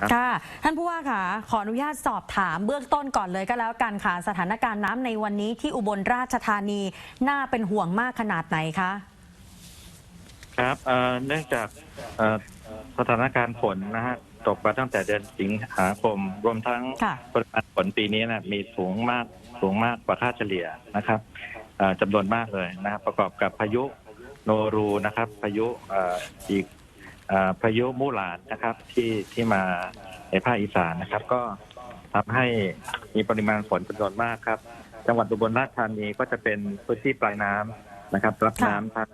ครับค่ะ ท่านผู้ว่าค่ะ ขออนุญาตสอบถามเบื้องต้นก่อนเลยก็แล้วกันค่ะ สถานการณ์น้ำในวันนี้ที่อุบลราชธานีน่าเป็นห่วงมากขนาดไหนคะ ครับเอ่อเนื่องจากเอ่อสถานการณ์ฝนนะฮะตกมาตั้งแต่เดือนสิงหาคม รวมทั้งค่ะ ปริมาณฝนปีนี้นะมีสูงมากสูงมากกว่าค่าเฉลี่ยนะครับเอ่อจำนวนมากเลยนะครับประกอบกับพายุโนรูนะครับ พายุเอ่ออีกเอ่อ พายุมู่หลานนะครับ ที่ที่มาในภาคอีสานนะครับ ก็ทำให้มีปริมาณฝนจำนวนมากครับ จังหวัดอุบลราชธานีก็จะเป็นพื้นที่ปลายน้ำนะครับ รับน้ำทั้ง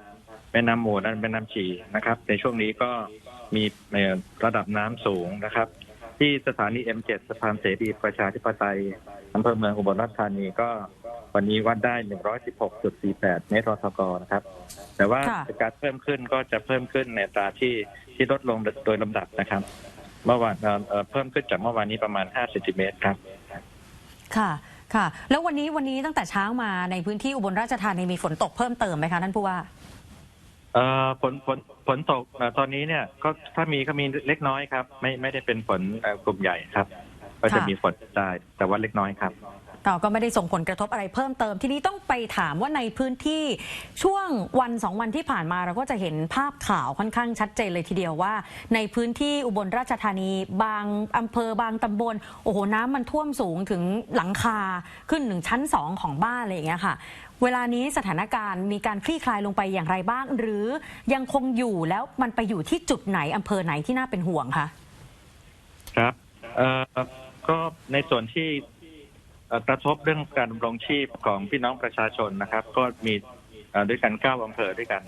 แม่น้ำมูลและแม่น้ำชีนะครับ ในช่วงนี้ก็มีระดับน้ำสูงนะครับ ที่สถานี M7 สะพานเสรีประชาธิปไตยอำเภอเมืองอุบลราชธานีก็ วันนี้วัดได้ 116.48 เมตรทกนะครับ แต่ว่าค่ะการเพิ่มขึ้นก็จะเพิ่มขึ้นในอัตราที่ที่ลดลงโดยลำดับนะครับ เมื่อวานเอ่อเอ่อเพิ่มขึ้นจากเมื่อวานนี้ประมาณ 5 เซนติเมตรครับ ค่ะ ค่ะ แล้ววันนี้วันนี้ตั้งแต่เช้ามาในพื้นที่อุบลราชธานีมีฝนตกเพิ่มเติมไหมคะท่านผู้ว่าเอ่อฝนฝนฝนตกเอ่อตอนนี้เนี่ยก็ถ้ามีก็มีเล็กน้อยครับ ไม่ไม่ได้เป็นฝนเอ่อกลุ่มใหญ่ครับ ก็จะค่ะมีฝนได้แต่ว่าเล็กน้อยครับเรา ก็ไม่ได้ส่งผลกระทบอะไรเพิ่มเติม ทีนี้ต้องไปถามว่าในพื้นที่ช่วงวันสองวันที่ผ่านมาเราก็จะเห็นภาพข่าวค่อนข้างชัดเจนเลยทีเดียวว่า ในพื้นที่อุบลราชธานีบางอำเภอบางตำบลโอ้โหน้ำมันท่วมสูงถึงหลังคาขึ้นหนึ่งชั้นสองของบ้านอะไรอย่างเงี้ยค่ะ เวลานี้สถานการณ์มีการคลี่คลายลงไปอย่างไรบ้าง หรือยังคงอยู่แล้วมันไปอยู่ที่จุดไหนอำเภอไหนที่น่าเป็นห่วงคะครับเออก็ในส่วนที่ กระทบเรื่องการดำรงชีพของพี่น้องประชาชนนะครับ ก็มีเอ่อด้วยกันเก้าอำเภอด้วยกัน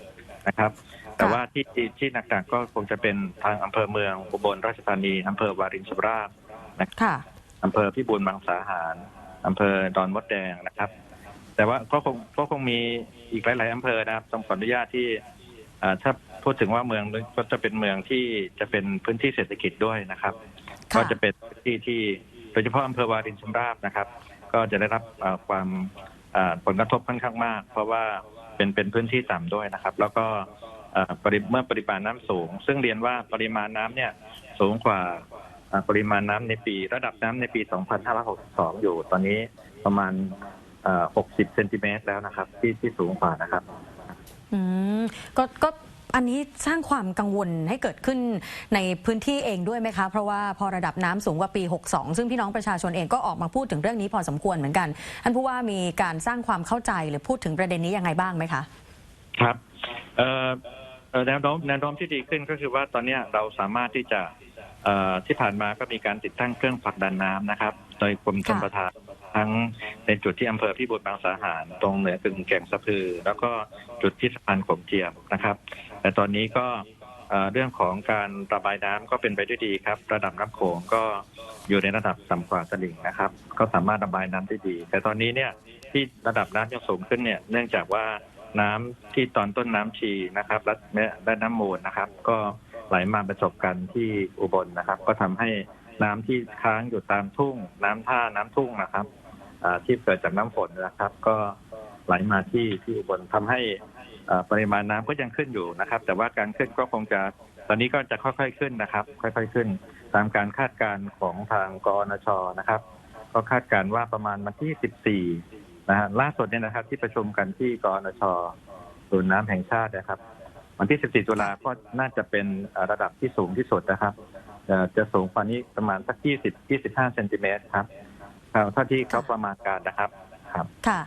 นะครับ แต่ว่าที่ที่ที่หนักๆก็คงจะเป็นทางอำเภอเมืองอุบลราชธานีอำเภอวารินชำราบค่ะอำเภอพิบูลมังสาหารอำเภอดอนมดแดงนะครับ แต่ว่าก็คงก็คงมีอีกหลายๆอำเภอนะครับต้องขออนุญาตที่อ่าถ้าพูดถึงว่าเมืองก็จะเป็นเมืองที่จะเป็นพื้นที่เศรษฐกิจด้วยนะครับค่ะก็จะเป็นที่ที่ โดยเฉพาะอำเภอวารินชำราบนะครับ ก็จะได้รับความผลกระทบค่อนข้างมาก เพราะว่าเป็นเป็นพื้นที่ต่ำด้วยนะครับ แล้วก็เอ่อปริเมื่อปริมาณน้ำสูง ซึ่งเรียนว่าปริมาณน้ำเนี่ยสูงกว่าปริมาณน้ำในปี ระดับน้ำในปี 2562 อยู่ตอนนี้ประมาณ 60 เซนติเมตรแล้วนะครับ ที่ที่สูงกว่านะครับ อืมก็ก็ อันนี้สร้างความกังวลให้เกิดขึ้นในพื้นที่เองด้วยไหมคะ เพราะว่าพอระดับน้ำสูงกว่าปี 62 ซึ่งพี่น้องประชาชนเองก็ออกมาพูดถึงเรื่องนี้พอสมควรเหมือนกันท่านผู้ว่ามีการสร้างความเข้าใจหรือพูดถึงประเด็นนี้ยังไงบ้างไหมคะ ครับแนวโน้มแนวโน้มที่ดีขึ้นก็คือว่าตอนนี้เราสามารถที่จะที่ผ่านมาก็มีการติดตั้งเครื่องผลักดันน้ำนะครับ โดยกรมชลประทาน ทั้งในจุดที่อำเภอพิบูลบางสาหารตรงเหนือกึ่งแก่งสะพือ แล้วก็จุดที่สะพานขมเจียมนะครับ แต่ตอนนี้ก็เรื่องของการระบายน้ำก็เป็นไปด้วยดีครับ ระดับน้ำโขงก็อยู่ในระดับต่ำกว่าตลิ่งนะครับ ก็สามารถระบายน้ำได้ดี แต่ตอนนี้เนี่ยที่ระดับน้ำยังสูงขึ้นเนี่ยเนื่องจากว่าน้ำที่ตอนต้นน้ำชีนะครับและน้ำมูลนะครับ ก็ไหลมาประสบกันที่อุบลนะครับ ก็ทำให้น้ำที่ค้างอยู่ตามทุ่ง น้ำท่าน้ำทุ่งนะครับ ที่เกิดจากน้ำฝนนะครับ ก็ไหลมาที่ที่อุบลทำให้อ่าปริมาณน้ำก็ยังขึ้นอยู่นะครับ แต่ว่าการขึ้นก็คงจะตอนนี้ก็จะค่อยๆขึ้นนะครับ ค่อยๆขึ้น ตามการคาดการณ์ของทางกอนชนะครับ ก็คาดการณ์ว่าประมาณวันที่ 14นะฮะล่าสุดเนี่ยนะครับ ที่ประชุมกันที่กอนชศูนย์น้ำแห่งชาตินะครับ วันที่ 14 ตุลาก็น่าจะเป็นอ่อระดับที่สูงที่สุดนะครับอ่อจะสูงกว่านี้ประมาณสัก 20 25 เซนติเมตรครับ เท่าที่เขาประมาณการนะครับ ครับ ค่ะ